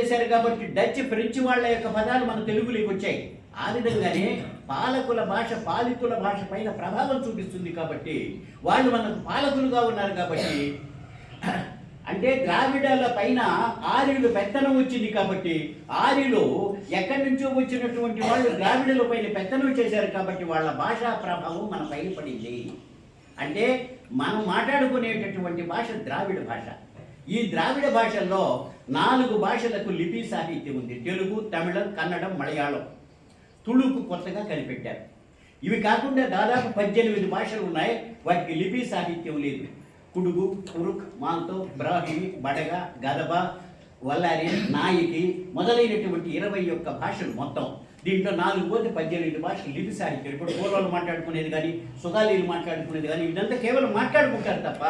చేశారు కాబట్టి Dutch French వాళ్ళ యొక్క పదాలు మన తెలుగులోకి వచ్చాయి. ఆ విధంగానే పాలకుల భాష పాలితుల భాష పైన ప్రభావం చూపిస్తుంది కాబట్టి వాళ్ళు మనకు పాలకులుగా ఉన్నారు కాబట్టి అంటే ద్రావిడాల పైన ఆర్యులు పెత్తనం వచ్చింది కాబట్టి ఆర్యులు ఎక్కడి నుంచో వచ్చినటువంటి వాళ్ళు ద్రావిడుల పైన పెత్తనం చేశారు కాబట్టి వాళ్ళ భాషా ప్రభావం మన పైన పడింది. అంటే మనం మాట్లాడుకునేటటువంటి భాష ద్రావిడ భాష. ఈ ద్రావిడ భాషల్లో నాలుగు భాషలకు లిపి సాహిత్యం ఉంది. తెలుగు తమిళం కన్నడం మలయాళం. తుళుకు కొత్తగా కనిపెట్టారు. ఇవి కాకుండా దాదాపు పద్దెనిమిది భాషలు ఉన్నాయి. వాటికి లిపి సాహిత్యం లేదు. కుడుగు కురుక్ మాంతో బ్రాహ్మి బడగ గదబ వల్లారి నాయికి మొదలైనటువంటి ఇరవై ఒక్క భాషలు మొత్తం. దీంట్లో నాలుగు పోతే పద్దెనిమిది భాషలు లిపి సాహిత్యం ఇప్పుడు పూర్వాలు మాట్లాడుకునేది కానీ సుగాలీలు మాట్లాడుకునేది కానీ ఇదంతా కేవలం మాట్లాడుకుంటారు తప్ప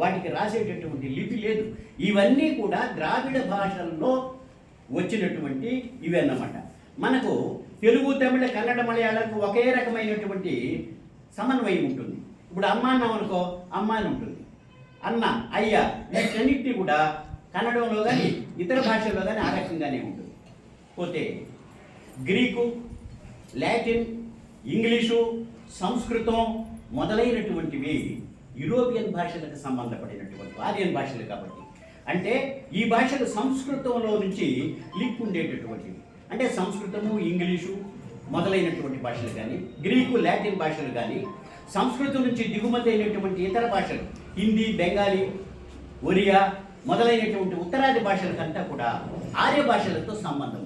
వాటికి రాసేటటువంటి లిపి లేదు. ఇవన్నీ కూడా ద్రావిడ భాషల్లో వచ్చినటువంటి ఇవి అన్నమాట. మనకు తెలుగు తమిళ కన్నడ మలయాళంకు ఒకే రకమైనటువంటి సమన్వయం ఉంటుంది. ఇప్పుడు అమ్మ అన్నాం అనుకో అమ్మ అని ఉంటుంది. అన్న అయ్య వీటన్నిటిని కూడా కన్నడంలో కానీ ఇతర భాషల్లో కానీ ఆ రకంగానే ఉంటుంది. పోతే గ్రీకు లాటిన్ ఇంగ్లీషు సంస్కృతం మొదలైనటువంటివి యూరోపియన్ భాషలకు సంబంధపడినటువంటి ఆర్యన్ భాషలు కాబట్టి. అంటే ఈ భాషలు సంస్కృతంలో నుంచి లింక్ ఉండేటటువంటివి. అంటే సంస్కృతము ఇంగ్లీషు మొదలైనటువంటి భాషలు కానీ గ్రీకు లాటిన్ భాషలు కానీ సంస్కృతం నుంచి దిగుమతి అయినటువంటి ఇతర భాషలు హిందీ బెంగాలీ ఒరియా మొదలైనటువంటి ఉత్తరాది భాషలకంతా కూడా ఆర్య భాషలతో సంబంధం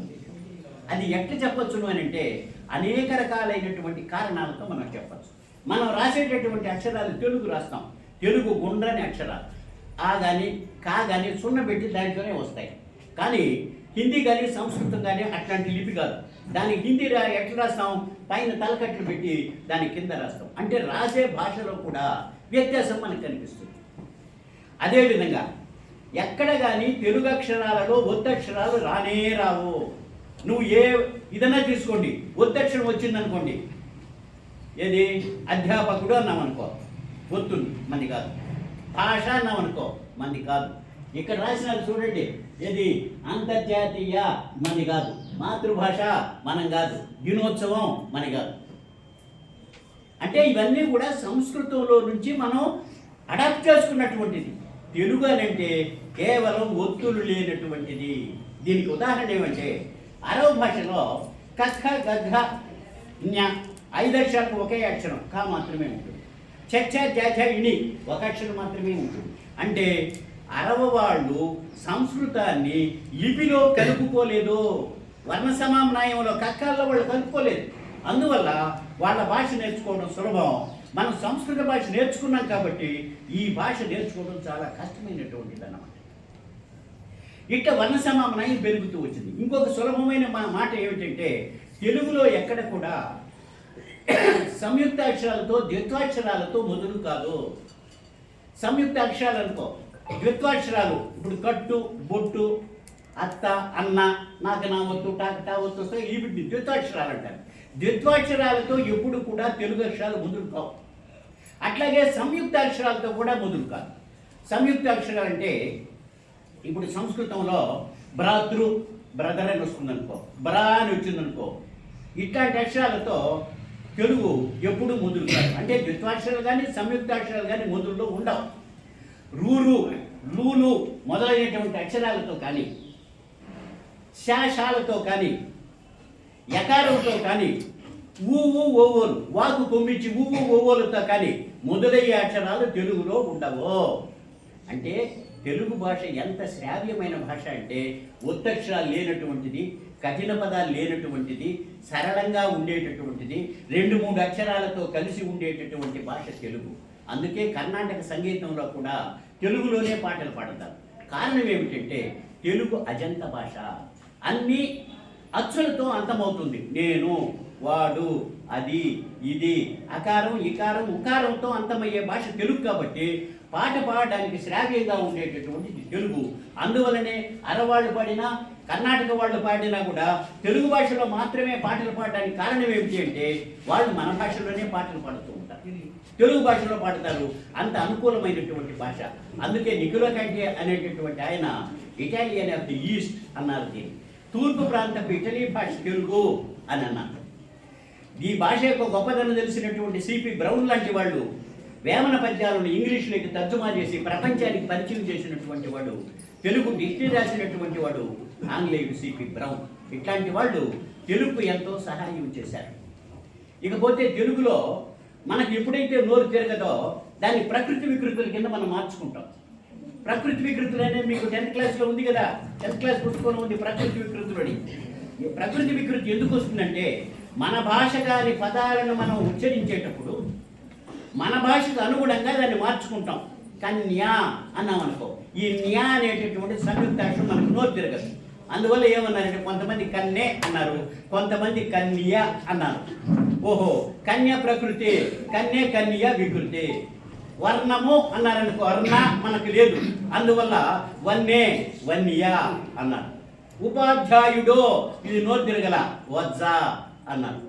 అది ఎట్లా చెప్పొచ్చును అని అంటే అనేక రకాలైనటువంటి కారణాలతో మనం చెప్పచ్చు. మనం రాసేటటువంటి అక్షరాలు తెలుగు రాస్తాం. తెలుగు గుండ్రని అక్షరాలు. ఆ కానీ కా కానీ సున్న పెట్టి దాంట్లోనే వస్తాయి. కానీ హిందీ కానీ సంస్కృతం కానీ అట్లాంటి లిపి కాదు. దానికి హిందీ రా ఎట్లా రాస్తాం? పైన తలకట్లు పెట్టి దాని కింద రాస్తాం. అంటే రాసే భాషలో కూడా వ్యత్యాసం మనకు కనిపిస్తుంది. అదేవిధంగా ఎక్కడ కానీ తెలుగు అక్షరాలలో ఒత్తక్షరాలు రానే రావు. నువ్వు ఏ ఇదన్నా తీసుకోండి. ఒత్తక్షరం వచ్చిందనుకోండి. ఏది? అధ్యాపకుడు అన్నామనుకో. ఒత్తుంది మంది కాదు. భాష అన్నామనుకో మంది కాదు. ఇక్కడ రాసినారు చూడండి. ఏది? అంతర్జాతీయ మంది కాదు. మాతృభాష మనం కాదు. దినోత్సవం మన కాదు. అంటే ఇవన్నీ కూడా సంస్కృతంలో నుంచి మనం అడాప్ట్ చేసుకున్నటువంటిది. తెలుగు అని అంటే కేవలం ఒత్తులు లేనటువంటిది. దీనికి ఉదాహరణ ఏమంటే అరవ భాషలో కక్క గగ్గ జ్ఞ ఐదు అక్షరాలకు ఒకే అక్షరం కా మాత్రమే ఉంటుంది. చచ్చ చచ ఇణి ఒక అక్షరం మాత్రమే ఉంటుంది. అంటే అరవ వాళ్ళు సంస్కృతాన్ని లిపిలో కలుపుకోలేదు. వర్ణ సమామ్నాయంలో కక్కల్లో వాళ్ళు కలుపుకోలేదు. అందువల్ల వాళ్ళ భాష నేర్చుకోవడం సులభం. మనం సంస్కృత భాష నేర్చుకున్నాం కాబట్టి ఈ భాష నేర్చుకోవడం చాలా కష్టమైనటువంటిది అన్నమాట ఇట్లా వర్ణ సమామనాయం పెరుగుతూ వచ్చింది. ఇంకొక సులభమైన మా మాట ఏమిటంటే తెలుగులో ఎక్కడ కూడా సంయుక్త అక్షరాలతో ద్విత్వాక్షరాలతో మొదలు కాదు. సంయుక్త అక్షరాలు అనుకో ద్విత్వాక్షరాలు ఇప్పుడు కట్టు బొట్టు అత్త అన్న నాకు నా వత్తు టాక టా వత్తు ఈ వీటిని ద్విత్వాక్షరాలు అంటారు. ద్విత్వాక్షరాలతో ఎప్పుడు కూడా తెలుగు అక్షరాలు మొదలు కావు. అట్లాగే సంయుక్త అక్షరాలతో కూడా మొదలు కాదు. సంయుక్త అక్షరాలు అంటే ఇప్పుడు సంస్కృతంలో భ్రాతృ బ్రదర్ అని వస్తుందనుకో. బ్రా అని వచ్చిందనుకో. ఇట్లాంటి అక్షరాలతో తెలుగు ఎప్పుడు ముందులు కాదు. అంటే ద్విత్వాక్షరాలు కానీ సంయుక్తాక్షరాలు కానీ మొదల్లో ఉండవు. రూరు లూలు మొదలైనటువంటి అక్షరాలతో కానీ శాషాలతో కానీ యకారంతో కానీ ఊవు ఓవోలు వాకు కొమ్మించి ఊవు ఓవోలతో కానీ మొదలయ్యే అక్షరాలు తెలుగులో ఉండవు. అంటే తెలుగు భాష ఎంత శ్రావ్యమైన భాష అంటే ఒత్తక్షరాలు లేనటువంటిది కఠిన పదాలు లేనటువంటిది సరళంగా ఉండేటటువంటిది రెండు మూడు అక్షరాలతో కలిసి ఉండేటటువంటి భాష తెలుగు. అందుకే కర్ణాటక సంగీతంలో కూడా తెలుగులోనే పాటలు పాడతారు. కారణం ఏమిటంటే తెలుగు అజంత భాష. అన్ని అచ్చులతో అంతమవుతుంది. నేను వాడు అది ఇది అకారం ఇకారం ఉకారంతో అంతమయ్యే భాష తెలుగు కాబట్టి పాట పాడడానికి శ్రావ్యంగా ఉండేటటువంటిది తెలుగు. అందువలనే అరవాళ్ళు పాడినా కర్ణాటక వాళ్ళు పాడినా కూడా తెలుగు భాషలో మాత్రమే పాటలు పాడడానికి కారణం ఏమిటి అంటే వాళ్ళు మన భాషలోనే పాటలు పాడుతూ ఉంటారు. తెలుగు భాషలో పాడతారు. అంత అనుకూలమైనటువంటి భాష. అందుకే నికుల కంటే అనేటటువంటి ఆయన ఇటాలియన్ ఆఫ్ ది ఈస్ట్ అన్నారు దీన్ని. తూర్పు ప్రాంతపు ఇటలీ భాష తెలుగు అని అన్నారు. ఈ భాష యొక్క గొప్పదనం తెలిసినటువంటి సిపి బ్రౌన్ లాంటి వాళ్ళు వేమన పద్యాలను ఇంగ్లీష్లోకి తర్జుమా చేసి ప్రపంచానికి పరిచయం చేసినటువంటి వాడు తెలుగు డిగ్రీ రాసినటువంటి వాడు ఆంగ్లేయుడు సిపి బ్రౌన్. ఇట్లాంటి వాళ్ళు తెలుగు ఎంతో సహాయం చేశారు. ఇకపోతే తెలుగులో మనకి ఎప్పుడైతే నోరు తిరగదో దాన్ని ప్రకృతి వికృతుల కింద మనం మార్చుకుంటాం. ప్రకృతి వికృతులు అనేది మీకు టెన్త్ క్లాస్లో ఉంది కదా? టెన్త్ క్లాస్ పుస్తకంలో ఉంది ప్రకృతి వికృతులు అని. ప్రకృతి వికృతి ఎందుకు వస్తుందంటే మన భాష గారి పదాలను మనం ఉచ్చరించేటప్పుడు మన భాషకు అనుగుణంగా దాన్ని మార్చుకుంటాం. కన్యా అన్నాం అనుకో ఈ న్యా అనేటటువంటి సంయుక్తాక్షరం మనకు నోరు తిరగదు. అందువల్ల ఏమన్నారంటే కొంతమంది కన్నే అన్నారు కొంతమంది కన్య అన్నారు. ఓహో కన్య ప్రకృతి కన్యే కన్య వికృతి. వర్ణము అన్నారనుకో వర్ణ మనకు లేదు. అందువల్ల వన్నే వన్య అన్నారు. ఉపాధ్యాయుడు ఇది నోరు తిరగల వజ్జ అన్నారు.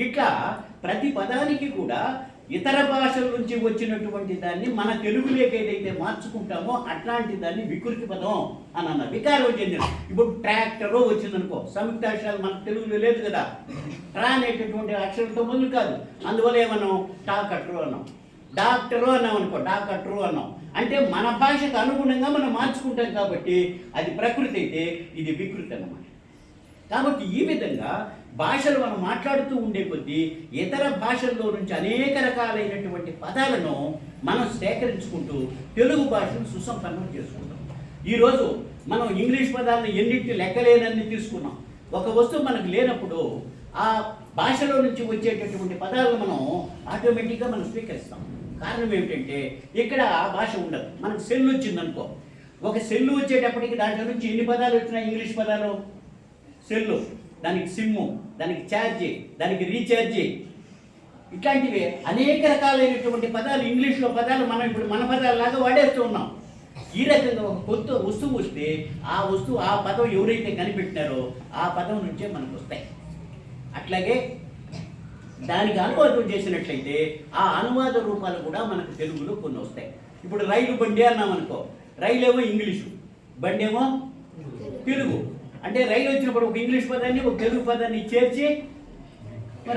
ఇట్లా ప్రతి పదానికి కూడా ఇతర భాషల నుంచి వచ్చినటువంటి దాన్ని మన తెలుగులోకి ఏదైతే మార్చుకుంటామో అట్లాంటి దాన్ని వికృతి పదం అని అన్న వికారం చెందిన ఇప్పుడు ట్రాక్టరు వచ్చిందనుకో సంయుక్తాక్షరాలు మన తెలుగులో లేదు కదా. ట్రా అనేటటువంటి అక్షరంతో మొదలు కాదు. అందువల్ల ఏమన్నాం? టాకట్రు అన్నాం. డాక్టరు అన్నాం అనుకో డాక్టరు అన్నాం. అంటే మన భాషకు అనుగుణంగా మనం మార్చుకుంటాం కాబట్టి అది ప్రకృతి అయితే ఇది వికృతి అన్నమాట. కాబట్టి ఈ విధంగా భాషలు మనం మాట్లాడుతూ ఉండే కొద్దీ ఇతర భాషల్లో నుంచి అనేక రకాలైనటువంటి పదాలను మనం సేకరించుకుంటూ తెలుగు భాషను సుసంపన్నం చేసుకుంటాం. ఈరోజు మనం ఇంగ్లీష్ పదాలను ఎన్నింటి లెక్కలేనన్ని తీసుకున్నాం. ఒక వస్తువు మనకు లేనప్పుడు ఆ భాషలో నుంచి వచ్చేటటువంటి పదాలను మనం ఆటోమేటిక్గా మనం స్వీకరిస్తాం. కారణం ఏమిటంటే ఇక్కడ ఆ భాష ఉండదు. మనకు సెల్ వచ్చిందనుకో. ఒక సెల్లు వచ్చేటప్పటికి దాంట్లో నుంచి ఎన్ని పదాలు వచ్చినాయి? ఇంగ్లీష్ పదాలు. సెల్లు దానికి సిమ్ము దానికి ఛార్జీ దానికి రీఛార్జీ. ఇట్లాంటివి అనేక రకాలైనటువంటి పదాలు ఇంగ్లీష్లో పదాలు మనం ఇప్పుడు మన పదాలలాగా వాడేస్తూ ఉన్నాం. ఈ రకంగా ఒక కొత్త వస్తువు వస్తే ఆ వస్తువు ఆ పదం ఎవరైతే కనిపెట్టినారో ఆ పదం నుంచే మనకు వస్తాయి. అట్లాగే దానికి అనువాదం చేసినట్లయితే ఆ అనువాద రూపాలు కూడా మనకు తెలుగులో కొన్ని వస్తాయి. ఇప్పుడు రైలు బండి అన్నాం అనుకో రైలు ఏమో ఇంగ్లీషు బండి ఏమో తెలుగు. అంటే రైలు వచ్చినప్పుడు ఒక ఇంగ్లీష్ పదాన్ని ఒక తెలుగు పదాన్ని చేర్చి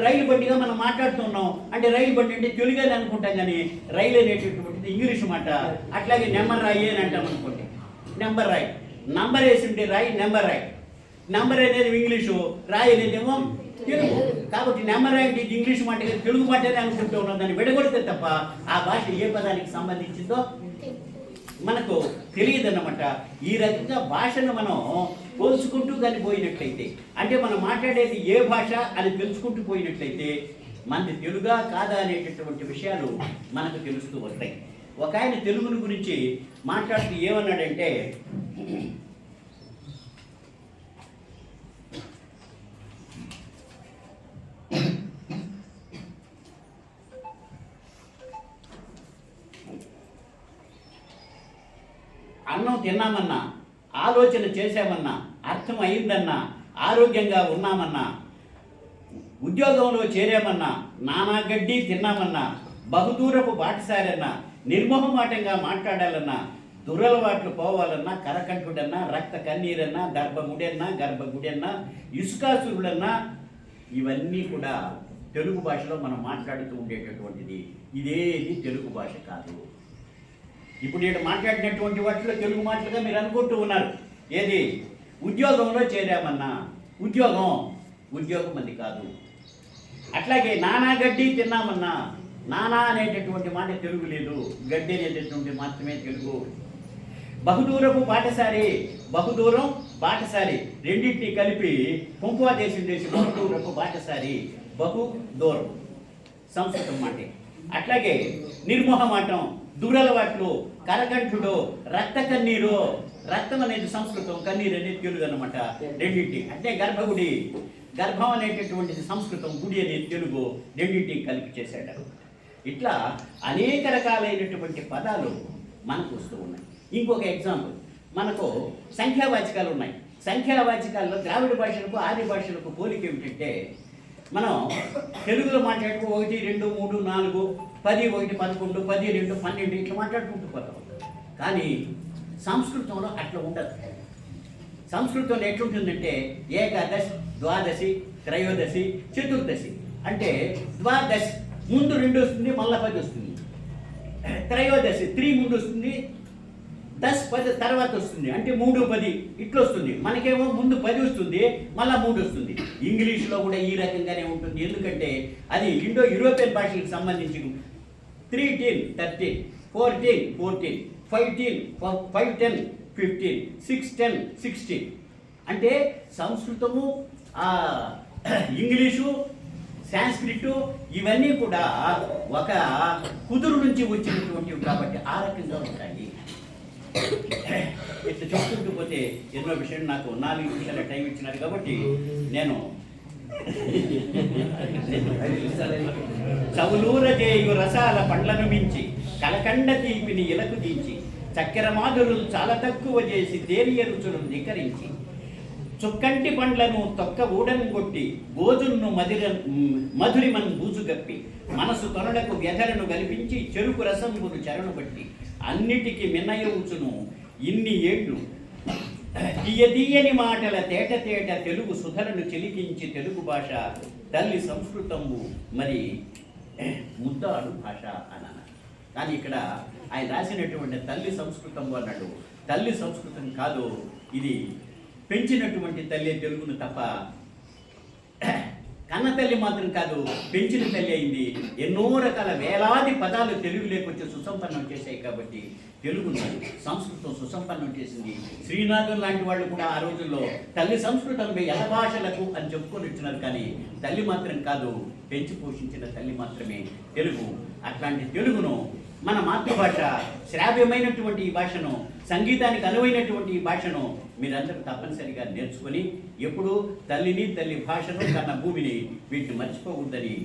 రైలు బండిగా మనం మాట్లాడుతున్నాం. అంటే రైలు బండి అంటే తెలుగు అనుకుంటాం కానీ రైలు అనేటటువంటిది ఇంగ్లీష్ మాట. అట్లాగే నెంబర్ రాయి అని అంటాం అనుకోండి. నెంబర్ రాయి. నంబర్ వేసి ఉంటే రాయి నెంబర్ రాయి. నెంబర్ అనేది ఇంగ్లీషు రాయి అనేదేమో తెలుగు. కాబట్టి నెంబర్ రాయి అంటే ఇంగ్లీష్ మాట తెలుగు మాటనే అనుకుంటూ ఉన్నాం. దాన్ని విడగొడితే తప్ప ఆ భాష ఏ పదానికి సంబంధించిందో మనకు తెలియదన్నమాట. ఈ రకంగా భాషను మనం పోల్చుకుంటూ కానీ పోయినట్లయితే అంటే మనం మాట్లాడేది ఏ భాష అని తెలుసుకుంటూ పోయినట్లయితే మనది తెలుగా కాదా అనేటటువంటి విషయాలు మనకు తెలుస్తూ వస్తాయి. ఒక ఆయన తెలుగుని గురించి మాట్లాడుతూ ఏమన్నాడంటే అన్నం తిన్నామన్నా ఆలోచన చేశామన్నా అర్థం అయిందన్నా ఆరోగ్యంగా ఉన్నామన్నా ఉద్యోగంలో చేరామన్నా నానాగడ్డి తిన్నామన్నా బహుదూరపు బాటసారన్నా నిర్మోహమాటంగా మాట్లాడాలన్నా దురలవాట్లు పోవాలన్నా కరకంఠుడన్నా రక్త కన్నీరన్నా గర్భముడన్నా గర్భగుడన్నా ఇసుకాసురుడన్నా ఇవన్నీ కూడా తెలుగు భాషలో మనం మాట్లాడుతూ ఉండేటటువంటిది. ఇదేది తెలుగు భాష కాదు. ఇప్పుడు నేను మాట్లాడినటువంటి వాటిలో తెలుగు మాటలుగా మీరు అనుకుంటూ ఉన్నారు. ఏది? ఉద్యోగంలో చేరామన్నా. ఉద్యోగం ఉద్యోగం అది కాదు. అట్లాగే నానా గడ్డి తిన్నామన్నా. నానా అనేటటువంటి మాట తెలుగు లేదు. గడ్డి అనేటటువంటి మాత్రమే తెలుగు. బహుదూరపు బాటసారి బహుదూరం బాటసారి రెండింటిని కలిపి కుంకుమ దేశం చేసి బహుదూరపు బాటసారి బహు దూరం సంస్కృతం మాటే. అట్లాగే నిర్మోహమాటం. దూరలవాట్లు కరకంఠుడు రక్త కన్నీరు రక్తం అనేది సంస్కృతం కన్నీరు అనేది తెలుగు అనమాట రెండింటి. అంటే గర్భగుడి. గర్భం అనేటటువంటిది సంస్కృతం గుడి అనేది తెలుగు రెండింటిని కలిపి చేశాడు. ఇట్లా అనేక రకాలైనటువంటి పదాలు మనకు వస్తూ ఉన్నాయి. ఇంకొక ఎగ్జాంపుల్. మనకు సంఖ్యావాచకాలు ఉన్నాయి. సంఖ్యావాచకాల్లో ద్రావిడ భాషలకు ఆది భాషలకు పోలిక ఏమిటంటే మనం తెలుగులో మాట్లాడుకో ఒకటి రెండు మూడు నాలుగు పది ఒకటి పదకొండు పది రెండు పన్నెండు ఇట్లా మాట్లాడుకుంటూ పోతాం. కానీ సంస్కృతంలో అట్లా ఉండదు. సంస్కృతంలో ఎట్లుంటుందంటే ఏకాదశి ద్వాదశి త్రయోదశి చతుర్దశి. అంటే ద్వాదశి ముందు రెండు వస్తుంది మళ్ళా పది వస్తుంది. త్రయోదశి త్రీ ముందు వస్తుంది దస్ పది తర్వాత వస్తుంది. అంటే మూడు పది ఇట్లా వస్తుంది మనకేమో ముందు పది వస్తుంది మళ్ళా మూడు వస్తుంది. ఇంగ్లీష్లో కూడా ఈ రకంగానే ఉంటుంది. ఎందుకంటే అది ఇండో యూరోపియన్ భాషలకు సంబంధించి three teen thirteen fourteen fourteen five teen five ten fifteen six ten sixteen. అంటే సంస్కృతము ఇంగ్లీషు సాంస్క్రిట్ ఇవన్నీ కూడా ఒక కుదురు నుంచి వచ్చినటువంటివి కాబట్టి ఆ రకంగా ఉంటాయి. ఇట్లా చెప్పుకుంటూ పోతే ఎన్నో విషయం నాకు నాలుగు నిమిషాల టైం ఇచ్చినారు కాబట్టి నేను చవులూర చేయు రసాల పండ్లను మించి కలకండ తీపిని ఇలకు దించి చక్కెర మాధురులు చాలా తక్కువ చేసి తేలియ రుచులను నికరించి చుక్కంటి పండ్లను తొక్క ఊడను కొట్టి గోజును మధుర మధురిమన్ బూజుగప్పి మనసు తొనలకు వ్యధలను కల్పించి చెరుకు రసంబును చరణు బట్టి అన్నిటికీ మిన్నయవుచును ఇన్ని ఏళ్ళు తీయదీయని మాటల తేట తేట తెలుగు సుధలను చిలికించి తెలుగు భాష తల్లి సంస్కృతము మరి ముద్దాడు భాష అని కానీ ఇక్కడ ఆయన రాసినటువంటి తల్లి సంస్కృతం అన్నాడు. తల్లి సంస్కృతం కాదు ఇది పెంచినటువంటి తల్లి తెలుగును తప్ప కన్న తల్లి మాత్రం కాదు పెంచిన తల్లి అయింది. ఎన్నో రకాల వేలాది పదాలు తెలుగు లేకొచ్చి సుసంపన్నం చేశాయి కాబట్టి తెలుగును సంస్కృతం సుసంపన్నం చేసింది. శ్రీనాథులు లాంటి వాళ్ళు కూడా ఆ రోజుల్లో తల్లి సంస్కృతంపై ఎల భాషలకు అని చెప్పుకొని వచ్చినారు కానీ తల్లి మాత్రం కాదు పెంచి పోషించిన తల్లి మాత్రమే తెలుగు. అట్లాంటి తెలుగును మన మాతృభాష శ్రావ్యమైనటువంటి ఈ భాషను సంగీతానికి అనువైనటువంటి ఈ భాషను మీరందరూ తప్పనిసరిగా నేర్చుకొని ఎప్పుడూ తల్లిని తల్లి భాషను కన్న భూమిని వీటిని మర్చిపోకూడదని